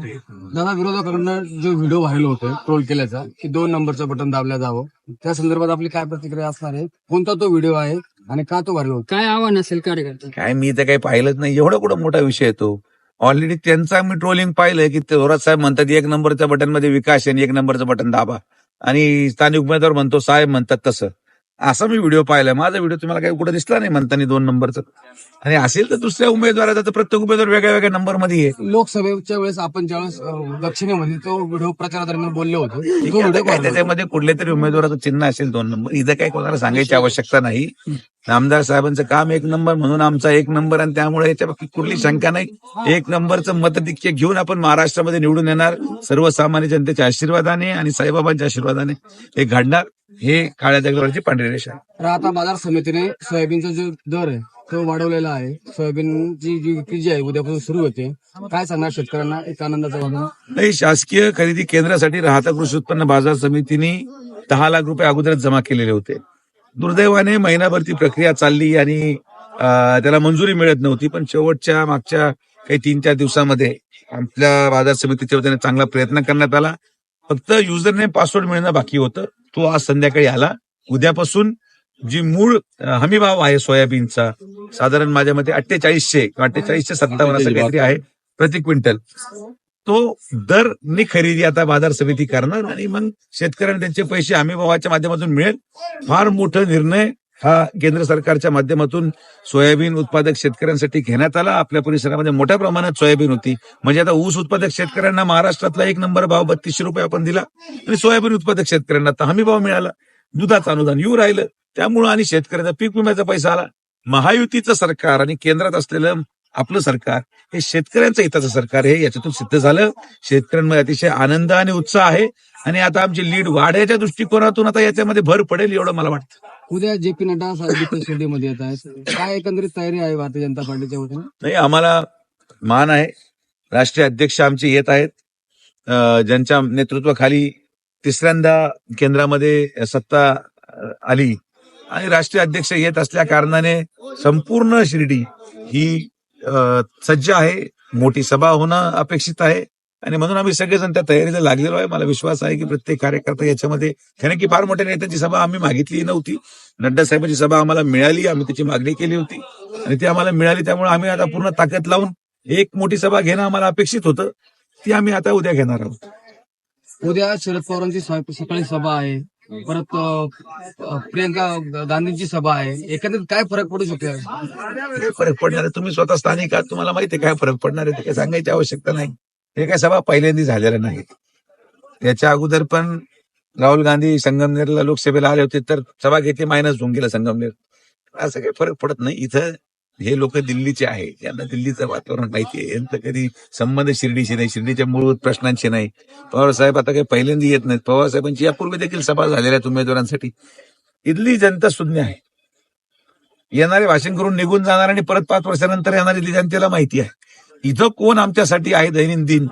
दादा विरोधकांकडनं जो video viral होतोय ट्रोल केल्याचा की दोन नंबरचं बटन दाबल्या जावं त्या संदर्भात आपली काय प्रतिक्रिया असणार आहे? कोणता तो व्हिडिओ आहे आणि का तो व्हायरल होतो काय आव्हान असेल कार्यकर्ते काय मी तर काही पाहिलंच नाही. एवढा कुठं मोठा विषय येतो ऑलरेडी त्यांचा मी ट्रोलिंग पाहिलंय की थोरात साहेब म्हणतात एक नंबरच्या बटनमध्ये विकास आहे आणि एक नंबरचं बटन दाबा. आणि स्थानिक उमेदवार म्हणतो साहेब म्हणतात तसं. असा मी व्हिडिओ पाहिलाय. माझा व्हिडिओ तुम्हाला काही कुठं दिसला नाही म्हणताना दोन नंबरचं. आणि असेल तर दुसऱ्या उमेदवाराचा तर प्रत्येक उमेदवार वेगळ्या वेगळ्या नंबरमध्ये आहे. लोकसभेच्या वेळेस आपण ज्यावेळेस अं, दक्षिणेमध्ये तो व्हिडिओ प्रचारादरम्यान बोलले होते ठीक तो आहे, आता व्हिडिओ काय त्याच्यामध्ये कुठल्या तरी उमेदवाराचं चिन्ह असेल दोन नंबर. इथं काही कोणाला सांगायची आवश्यकता नाही. आमदार साहेबांचं काम एक नंबर म्हणून आमचा एक नंबर आणि त्यामुळे याच्या बाबतीत कुठली शंका नाही. एक नंबरचं मतधिक्य घेऊन आपण महाराष्ट्रामध्ये निवडून येणार. सर्वसामान्य जनतेच्या आशीर्वादाने आणि साईबाबांच्या आशीर्वादाने हे घडणार. हे काळ्या दगडावरची पांढरी रेषा. तर आता बाजार समितीने सोयाबीनचा जो दर आहे तो वाढवलेला आहे. सोयाबीनची जी विक्री जी आहे उद्यापासून सुरू होते. काय सांगणार शेतकऱ्यांना एक आनंदाचा नाही शासकीय खरेदी केंद्रासाठी राहता कृषी उत्पन्न बाजार समितीने दहा लाख रुपये अगोदरच जमा केलेले होते. दुर्दैवाने महिनाभर ती प्रक्रिया चालली आणि त्याला मंजुरी मिळत नव्हती. पण शेवटच्या मागच्या काही तीन चार दिवसामध्ये आपल्या बाजार समितीच्या वतीने चांगला प्रयत्न करण्यात आला. फक्त युजरने पासवर्ड मिळणं बाकी होतं. तो आज संध्याकाळी आला. उद्यापासून जी मूळ हमीभाव हमी भाव आहे सोयाबीनचा साधारण माझ्या मते अठ्ठेचाळीसशे किंवा अठ्ठेचाळीसशे सत्तावन्न असं काहीतरी आहे प्रति क्विंटल. तो दर नि खरेदी आता बाजार समिती करणार आणि मग शेतकऱ्यांना त्यांचे पैसे हमी भावाच्या माध्यमातून मिळेल. फार मोठा निर्णय हा केंद्र सरकारच्या माध्यमातून सोयाबीन उत्पादक शेतकऱ्यांसाठी घेण्यात आला. आपल्या परिसरामध्ये मोठ्या प्रमाणात सोयाबीन होती. म्हणजे आता ऊस उत्पादक शेतकऱ्यांना महाराष्ट्रातला एक नंबर भाव बत्तीसशे रुपये आपण दिला आणि सोयाबीन उत्पादक शेतकऱ्यांना आता हमी भाव मिळाला. दुधाचं अनुदान येऊ राहिलं. त्यामुळं आणि शेतकऱ्यांचा पीक विम्याचा पैसा आला. महायुतीचं सरकार आणि केंद्रात असलेलं आपलं सरकार हे शेतकऱ्यांचं हिताचं सरकार आहे याच्यातून सिद्ध झालं. शेतकऱ्यांमध्ये अतिशय आनंद आणि उत्साह आहे. आणि आता आमची लीड वाढायच्या दृष्टिकोनातून आता याच्यामध्ये भर पडेल एवढं मला वाटतं. उद्या जे पी नड्डा शिर्डीमध्ये येत आहेत. काय एकंदरीत तयारी आहे भारतीय जनता पार्टीच्या वतीने? नाही आम्हाला मान आहे. राष्ट्रीय अध्यक्ष आमचे येत आहेत. ज्यांच्या नेतृत्वाखाली तिसऱ्यांदा केंद्रामध्ये सत्ता आली. आणि राष्ट्रीय अध्यक्ष येत असल्या कारणाने संपूर्ण शिर्डी ही सज्ज आहे मोठी सभा होणं अपेक्षित आहे. आणि म्हणून आम्ही सगळेजण त्या तयारीला लागलेलो आहे. मला विश्वास आहे की प्रत्येक कार्यकर्ता याच्यामध्ये कारण की फार मोठ्या नेत्यांची सभा आम्ही मागितली नव्हती. नड्डा साहेबांची सभा आम्हाला मिळाली आम्ही त्याची मागणी केली होती. आणि ती आम्हाला मिळाली त्यामुळे आम्ही आता पूर्ण ताकद लावून एक मोठी सभा घेणं आम्हाला अपेक्षित होतं. ती आम्ही आता उद्या घेणार आहोत. उद्या शरद पवारांची सकाळी सभा आहे. परत प्रियंका गांधींची सभा आहे. एकंदरीत काय फरक पडू शकतो फरक पडणार आहे. तुम्ही स्वतः स्थानिक आहात. तुम्हाला माहिती आहे काय फरक पडणार आहे? ते काय सांगायची आवश्यकता नाही. हे काय सभा पहिल्यांदा झालेल्या नाही याच्या अगोदर पण राहुल गांधी संगमनेरला लोकसभेला आले होते तर सभा घेतली मायनस होऊन गेला संगमनेर. असं काही फरक पडत नाही. इथं हे लोक दिल्लीचे आहेत यांना दिल्लीचं वातावरण माहिती आहे. यांचं कधी संबंध शिर्डीशी नाही. शिर्डीच्या मूळ प्रश्नांशी नाही. पवार साहेब आता काही पहिल्यांदा येत नाहीत. पवार साहेबांची यापूर्वी देखील सभा झालेल्या आहेत उमेदवारांसाठी. इथली जनता शून्य आहे. येणारे भाषण करून निघून जाणार आणि परत पाच वर्षानंतर येणारी जनतेला माहिती आहे. इथं कोण आमच्यासाठी आहे दैनंदिन?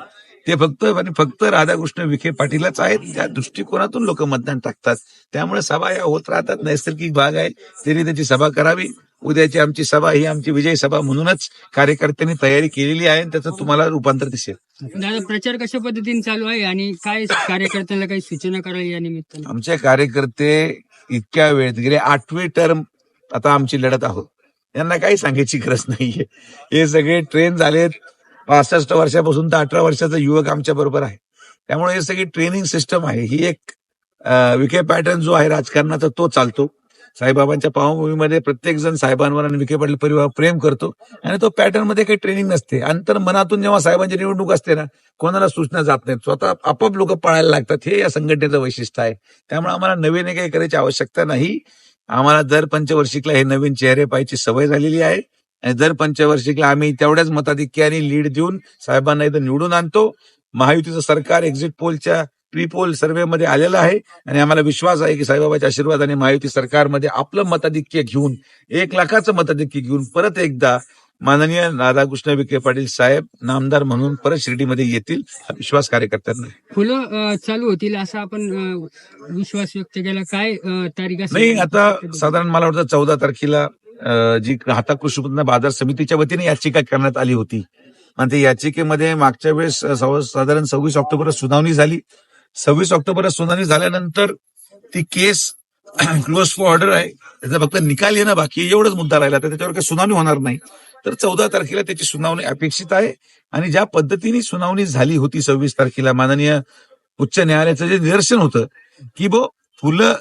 ते फक्त आणि फक्त राधाकृष्ण विखे पाटीलच आहेत. त्या दृष्टिकोनातून लोक मतदान टाकतात. त्यामुळे सभा या होत राहतात. नैसर्गिक भाग आहे. तरी त्याची सभा करावी. उद्याची आमची सभा ही आमची विजय सभा म्हणूनच कार्यकर्त्यांनी तयारी केलेली आहे आणि त्याचं तुम्हाला रूपांतर दिसेल. दादा प्रचार कशा पद्धतीने चालू आहे आणि काय कार्यकर्त्यांना काही सूचना करावी या निमित्तानं? आमचे कार्यकर्ते इतक्या वेळ गेले आठवे टर्म आता आमची लढत आहोत. यांना काही सांगायची गरज नाहीये. हे सगळे ट्रेन झालेत. पासष्ट वर्षापासून तर अठरा वर्षाचा युवक आमच्या बरोबर आहे. त्यामुळे हे सगळी ट्रेनिंग सिस्टम आहे. ही एक विखे पॅटर्न जो आहे राजकारणाचा तो चालतो. साईबाबांच्या पावभूमीमध्ये प्रत्येक जण साहेबांवर आणि विखे पाटील परिवार प्रेम करतो. आणि तो पॅटर्नमध्ये काही ट्रेनिंग नसते. अंतर मनातून जेव्हा साहेबांची निवडणूक असते ना कोणाला सूचना जात नाहीत. स्वतः आपोआप लोक पळायला लागतात. हे या संघटनेचं वैशिष्ट्य आहे. त्यामुळे आम्हाला नवीन काही करायची आवश्यकता नाही. आम्हाला दर पंचवर्षिकला हे नवीन चेहरे पाहायची सवय झालेली आहे. आणि दर पंचवर्षिकला आम्ही तेवढ्याच मताधिक्याने लीड देऊन साहेबांना इथं निवडून आणतो. महायुतीचं सरकार एक्झिट पोलच्या प्री पोल सर्व्हेमध्ये आलेलं आहे. आणि आम्हाला विश्वास आहे की साईबाबाच्या आशीर्वादाने महायुती सरकारमध्ये आपलं मताधिक्य घेऊन एक लाखाचं मताधिक्य घेऊन परत एकदा माननीय राधाकृष्ण विखे पाटील साहेब नामदार म्हणून परत शिर्डीमध्ये येतील. विश्वास कार्यकर्त्यांना. फुलं चालू होतील असा आपण विश्वास व्यक्त केला. काय तारीख? नाही आता साधारण मला वाटतं चौदा तारखेला जी राहता कृषी उत्पन्न बाजार समितीच्या वतीने याचिका करण्यात आली होती. आणि त्या याचिकेमध्ये मागच्या वेळेस साधारण सव्वीस ऑक्टोबर सुनावणी झाली. सव्वीस ऑक्टोबरला सुनावणी झाल्यानंतर ती केस क्लोज फॉर ऑर्डर आहे. त्याचा फक्त निकाल येणं बाकी एवढंच एवढाच मुद्दा राहिला. तर त्याच्यावर काही सुनावणी होणार नाही. तर चौदा तारखेला त्याची सुनावणी अपेक्षित आहे. आणि ज्या पद्धतीने सुनावणी झाली होती सव्वीस तारखेला माननीय उच्च न्यायालयाचं जे निदर्शन होतं की बो फुलं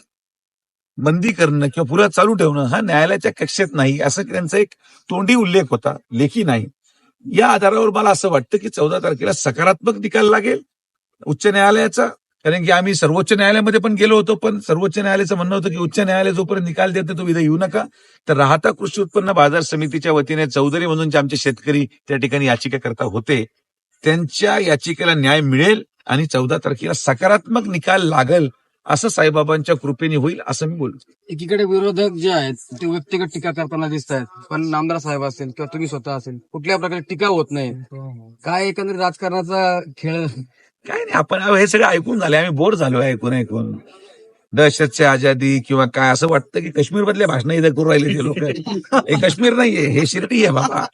बंदी करणं किंवा फुलं चालू ठेवणं हा न्यायालयाच्या कक्षेत नाही. असं त्यांचा एक तोंडी उल्लेख होता. लेखी नाही. या आधारावर मला असं वाटतं की चौदा तारखेला सकारात्मक निकाल लागेल. उच्च न्यायालयाचा कारण की आम्ही सर्वोच्च न्यायालयामध्ये पण गेलो होतो पण सर्वोच्च न्यायालयाचं म्हणणं होतं की उच्च न्यायालय जोपर्यंत निकाल देत नाही, तो विधा येऊ नका. तर राहता कृषी उत्पन्न बाजार समितीच्या वतीने चौधरी म्हणून जे आमचे शेतकरी त्या ठिकाणी याचिकाकर्ता होते त्यांच्या याचिकेला न्याय मिळेल आणि चौदा तारखेला सकारात्मक निकाल लागेल असं साईबाबांच्या कृपेने होईल असं मी बोलतो. एकीकडे विरोधक जे आहेत ते व्यक्तिगत टीका करताना दिसत आहेत पण नामदार साहेब असतील किंवा तुम्ही स्वतः असेल कुठल्या प्रकारे टीका होत नाही. काय एकंदरीत राजकारणाचा खेळ काय नाही आपण हे सगळं ऐकून झाले आम्ही बोर झालो ऐकून ऐकून. दहशतची आजादी किंवा काय असं वाटतं की काश्मीर मधल्या भाषण इथे करू राहिले ते लोक. हे काश्मीर नाहीये हे शिर्डी आहे बाबा.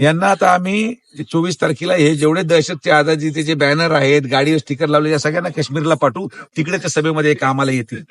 यांना आता आम्ही चोवीस तारखेला हे जेवढे दहशतचे आजादीचे जे बॅनर आहेत गाडीवर स्टिकर लावले या सगळ्यांना काश्मीरला पाठवू तिकडे त्या सभेमध्ये कामाला येतील.